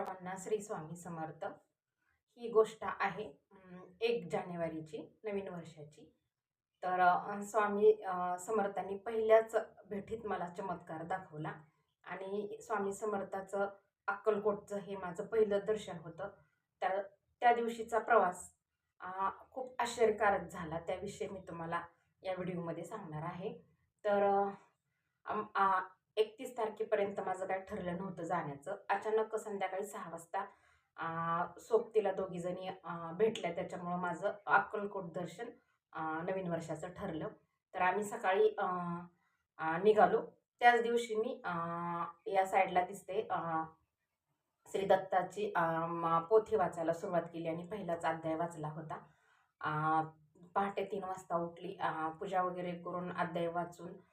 सर्वांना श्री स्वामी समर्थ. ही गोष्ट आहे एक जानेवारीची नवीन वर्षाची. तर स्वामी समर्थांनी पहिल्याच भेटीत मला चमत्कार दाखवला. आणि स्वामी समर्थाचं अक्कलकोटचं हे माझं पहिलं दर्शन होतं. तर त्या दिवशीचा प्रवास खूप आश्चर्यकारक झाला. त्याविषयी मी तुम्हाला या व्हिडिओमध्ये सांगणार आहे. तर आ- एकतीस तारखेपर्यंत माझं काय ठरलं नव्हतं जाण्याचं. अचानक संध्याकाळी सहा वाजता सोबतीला दोघीजणी भेटल्या. त्याच्यामुळं माझं अक्कलकोट दर्शन नवीन वर्षाचं ठरलं. तर आम्ही सकाळी निघालो. त्याच दिवशी मी या साईडला दिसते श्री दत्ताची पोथी वाचायला सुरुवात केली आणि पहिलाच अध्याय वाचला होता. पहाटे तीन वाजता उठली. पूजा वगैरे करून अध्याय वाचून आ,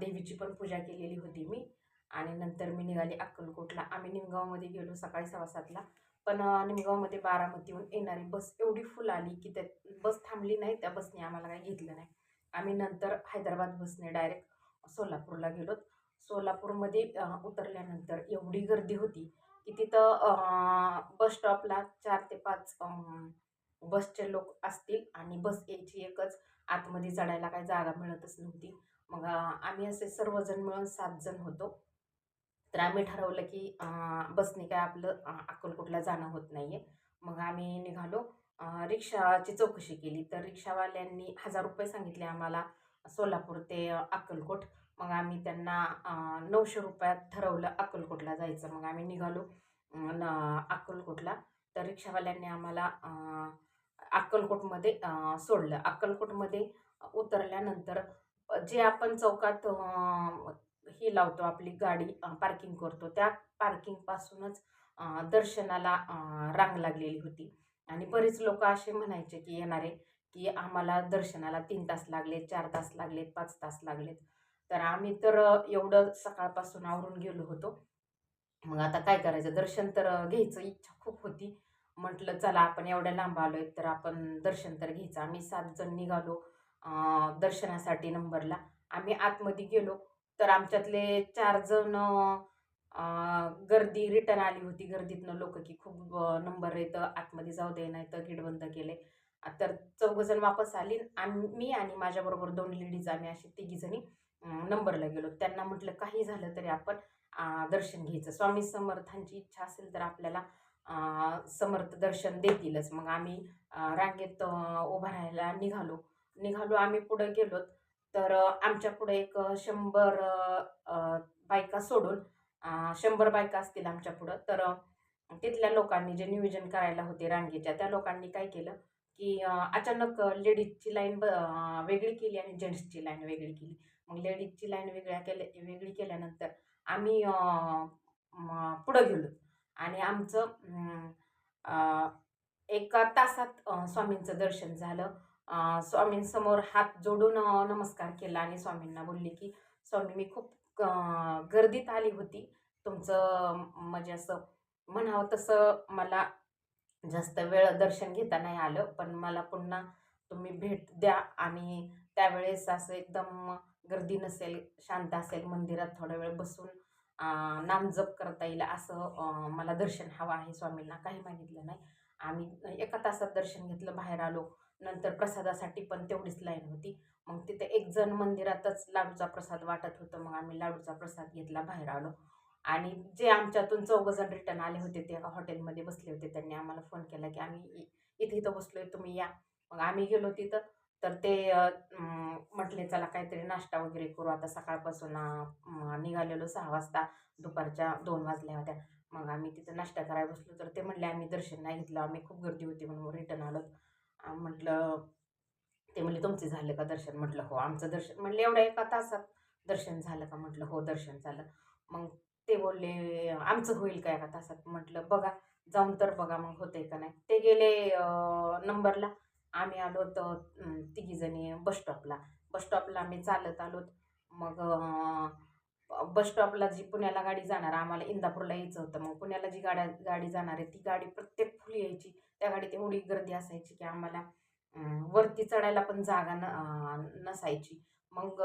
देवीची पण पूजा केलेली होती मी. आणि नंतर मी निघाली अक्कलकोटला. आम्ही निमगावमध्ये गेलो सकाळी सव्वा सातला. पण निमगावमध्ये बारामतीहून येणारी बस एवढी फुल आली की त्या बस थांबली नाही त्या बसने आम्हाला काही घेतलं नाही. आम्ही नंतर हैदराबाद बसने डायरेक्ट सोलापूरला गेलो. सोलापूरमध्ये उतरल्यानंतर एवढी गर्दी होती की तिथं बस स्टॉपला चार ते पाच बसचे लोक असतील आणि बस यायची एकच. आतमध्ये चढायला काही जागा मिळतच नव्हती. मग आम्ही असे सर्वजण मिळून सात जण होतो. तर आम्ही ठरवलं की बसने काय आपलं अक्कलकोटला जाणं होत नाही आहे मग आम्ही निघालो. रिक्षाची चौकशी केली. तर रिक्षावाल्यांनी हजार रुपये सांगितले आम्हाला सोलापूर ते अक्कलकोट. मग आम्ही त्यांना नऊशे रुपयात ठरवलं अक्कलकोटला जायचं. मग आम्ही निघालो न अक्कलकोटला. तर रिक्षावाल्यांनी आम्हाला अक्कलकोटमध्ये सोडलं. अक्कलकोटमध्ये उतरल्यानंतर जे आपण चौकात हे लावतो आपली गाडी पार्किंग करतो त्या पार्किंगपासूनच दर्शनाला रांग लागलेली होती. आणि बरेच लोक असे म्हणायचे की येणारे की आम्हाला दर्शनाला तीन तास लागले चार तास लागले पाच तास लागलेत. तर आम्ही तर एवढं सकाळपासून आवरून गेलो होतो. मग आता काय करायचं? दर्शन तर घ्यायचं इच्छा खूप होती. म्हटलं चला आपण एवढ्या लांब आलो तर आपण दर्शन तर घ्यायचं. आम्ही सात जण निघालो. दर्शनासाठी नंबरला. आम्ही आतमध्ये गेलो तर आमच्यातले चार जण गर्दी रिटर्न आली होती. गर्दीतनं लोक की खूप नंबर येतं आतमध्ये जाऊ दे नाही तर गेट बंद केले. तर चौघजण वापस आली. आम्ही मी आणि माझ्याबरोबर दोन लेडीज आम्ही अशी तिघीजणी नंबरला गेलो. त्यांना म्हटलं काही झालं तरी आपण दर्शन घ्यायचं. स्वामी समर्थांची इच्छा असेल तर आपल्याला समर्थ दर्शन देतीलच. मग आम्ही रांगेत उभा राहायला निघालो. निघालो आम्ही पुढं गेलो तर आमच्या पुढे एक शंभर बायका सोडून शंभर बायका असतील आमच्या पुढं. तर तिथल्या लोकांनी जे नियोजन करायला होते रांगेच्या त्या लोकांनी काय केलं की अचानक लेडीजची लाईन ब वेगळी केली आणि जेंट्सची लाईन वेगळी केली. मग लेडीजची लाईन वेगळ्या केल्या वेगळी केल्यानंतर आम्ही पुढं गेलो. आणि आमचं एका तासात स्वामींचं दर्शन झालं. स्वामींसमोर हात जोडून नमस्कार केला आणि स्वामींना बोलले की स्वामी मी खूप गर्दीत आली होती. तुमचं म्हणजे असं म्हणावं तसं मला जास्त वेळ दर्शन घेता नाही आलं पण मला पुन्हा तुम्ही भेट द्या आणि त्यावेळेस असं एकदम गर्दी नसेल शांत असेल मंदिरात थोडा वेळ बसून नामजप करता येईल असं मला दर्शन हवं आहे. स्वामींना काही मागितलं नाही. आम्ही एका तासात दर्शन घेतलं बाहेर आलो. नंतर प्रसादासाठी पण तेवढीच लाईन होती. मग तिथे एक जण मंदिरातच लाडूचा प्रसाद वाटत होतं. मग आम्ही लाडूचा प्रसाद घेतला बाहेर आलो. आणि जे आमच्यातून चौघजण रिटर्न आले होते ते एका हॉटेलमध्ये बसले होते. त्यांनी आम्हाला फोन केला की आम्ही इ- इथे इथं बसलो आहे तुम्ही या. मग आम्ही गेलो तिथं. तर ते म्हटले चला काहीतरी नाश्ता वगैरे करू. आता सकाळपासून निघालेलो सहा वाजता. दुपारच्या दोन वाजल्या होत्या. मग आम्ही तिथं नाश्ता करायला बसलो. तर ते म्हणले आम्ही दर्शन नाही घेतलं. आम्ही खूप गर्दी होती म्हणून रिटर्न आलो. म्हटलं ते म्हणले तुमचे झालं का दर्शन? म्हटलं हो आमचं दर्शन. म्हटलं एवढ्या एका तासात दर्शन झालं का? म्हटलं हो दर्शन झालं. मग ते बोलले आमचं होईल का एका तासात? म्हटलं बघा जाऊन तर बघा मग होतंय का नाही. ते गेले नंबरला. आम्ही आलो तर तिघीजणी बस स्टॉपला बस स्टॉपला आम्ही चालत आलो मग बस स्टॉपला जी पुण्याला गाडी जाणार आम्हाला इंदापूरला यायचं होतं. मग पुण्याला जी गाड्या गाडी जाणार आहे ती गाडी प्रत्येक फुल यायची. त्या गाडीत एवढी गर्दी असायची की आम्हाला वरती चढायला पण जागा न नसायची. मग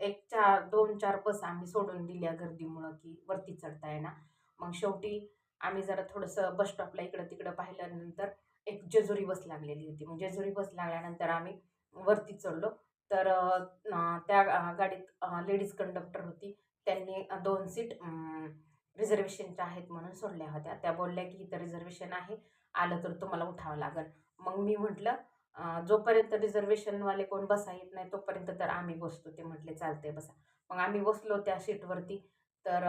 एक चार दोन चार बस आम्ही सोडून दिल्या गर्दीमुळं की वरती चढता येणार मग शेवटी आम्ही जरा थोडंसं बस स्टॉपला इकडं तिकडं पाहिल्यानंतर एक जेजुरी बस लागलेली होती. मग जेजुरी बस लागल्यानंतर आम्ही वरती चढलो. तर त्या गाडीत लेडीज कंडक्टर होती. त्यांनी दोन सीट रिझर्वेशनच्या आहेत म्हणून सोडल्या होत्या. त्या बोलल्या की इथं रिझर्वेशन आहे. आलं तर तुम्हाला उठावं लागेल. मग मी म्हटलं जोपर्यंत रिझर्वेशनवाले कोण बसा येत नाही तोपर्यंत तर आम्ही बसतो. ते म्हटले चालते बसा. मग आम्ही बसलो त्या सीटवरती. तर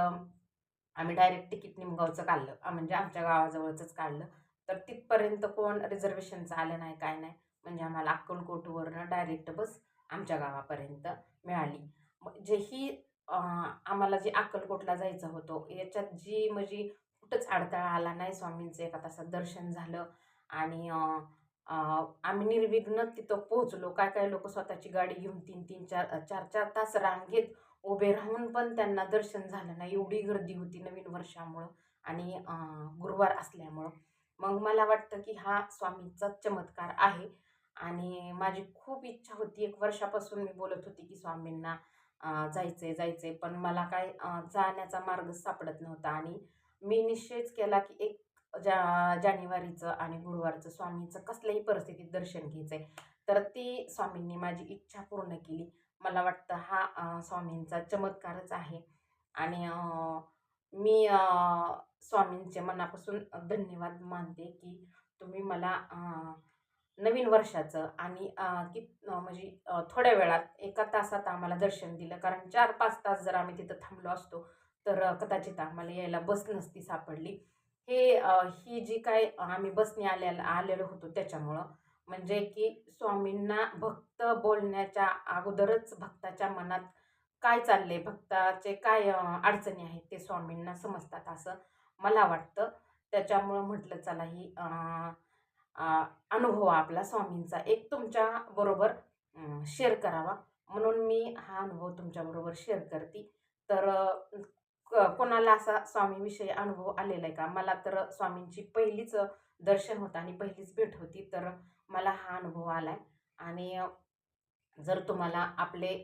आम्ही डायरेक्ट तिकीट निमगावचं काढलं. म्हणजे आमच्या गावाजवळचंच काढलं. तर तिथपर्यंत कोण रिझर्वेशनचं आलं नाही काय नाही म्हणजे आम्हाला अक्कलकोटवरनं डायरेक्ट बस आमच्या गावापर्यंत मिळाली. मग जे ही आम्हाला जे अक्कलकोटला जायचं होतं याच्यात जी म्हणजे कुठंच अडथळा आला नाही स्वामींचं एका तासात दर्शन झालं आणि आम्ही निर्विघ्न तिथं पोहोचलो. काय काय लोक स्वतःची गाडी घेऊन तीन तीन चार चार चार तास रांगेत उभे राहून पण त्यांना दर्शन झालं नाही. एवढी गर्दी होती नवीन वर्षामुळं आणि गुरुवार असल्यामुळं. मग मला वाटतं की हा स्वामींचा चमत्कार आहे. आणि माझी खूप इच्छा होती एक वर्षापासून मी बोलत होती की स्वामींना अं, जायचंय जायचंय. पण मला काय जाण्याचा मार्ग सापडत नव्हता. आणि मी निश्चयच केला की एक जा जानेवारीचं आणि गुरुवारचं स्वामींचं कसल्याही परिस्थितीत दर्शन घ्यायचं आहे तर ती स्वामींनी माझी इच्छा पूर्ण केली. मला वाटतं हा स्वामींचा चमत्कारच आहे. आणि मी स्वामींचे मनापासून धन्यवाद मानते की तुम्ही मला नवीन वर्षाचं आणि की म्हणजे थोड्या वेळात एका तासात आम्हाला दर्शन दिलं. कारण चार पाच तास जर आम्ही तिथं थांबलो असतो तर कदाचित आम्हाला यायला बस नसती सापडली. हे ही जी काय आम्ही बसने आलेला आलेलो होतो त्याच्यामुळं. म्हणजे की स्वामींना भक्त बोलण्याच्या अगोदरच भक्ताच्या मनात काय चालले भक्ताचे काय अडचणी आहेत ते स्वामींना समजतात असं मला वाटतं. त्याच्यामुळं म्हटलं चला ही अनुभव आपला स्वामींचा एक तुमच्या बरोबर शेअर करावा. म्हणून मी हा अनुभव तुमच्याबरोबर शेअर करते. तर क- कोणाला असा स्वामीविषयी अनुभव आलेला आहे का? मला तर स्वामींची पहिलीच दर्शन होतं आणि पहिलीच भेट होती तर मला हा अनुभव आला आहे आणि जर तुम्हाला आपले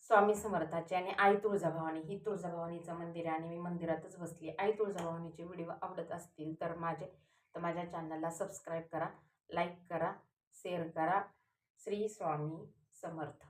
स्वामी समर्थाचे आणि आई तुळजाभवानी ही तुळजाभवानीचं मंदिर आहे आणि मी मंदिरातच बसली. आई तुळजाभवानीचे व्हिडिओ आवडत असतील तर माझे तर माझ्या चॅनलला सबस्क्राईब करा लाईक करा शेअर करा. श्री स्वामी समर्थ.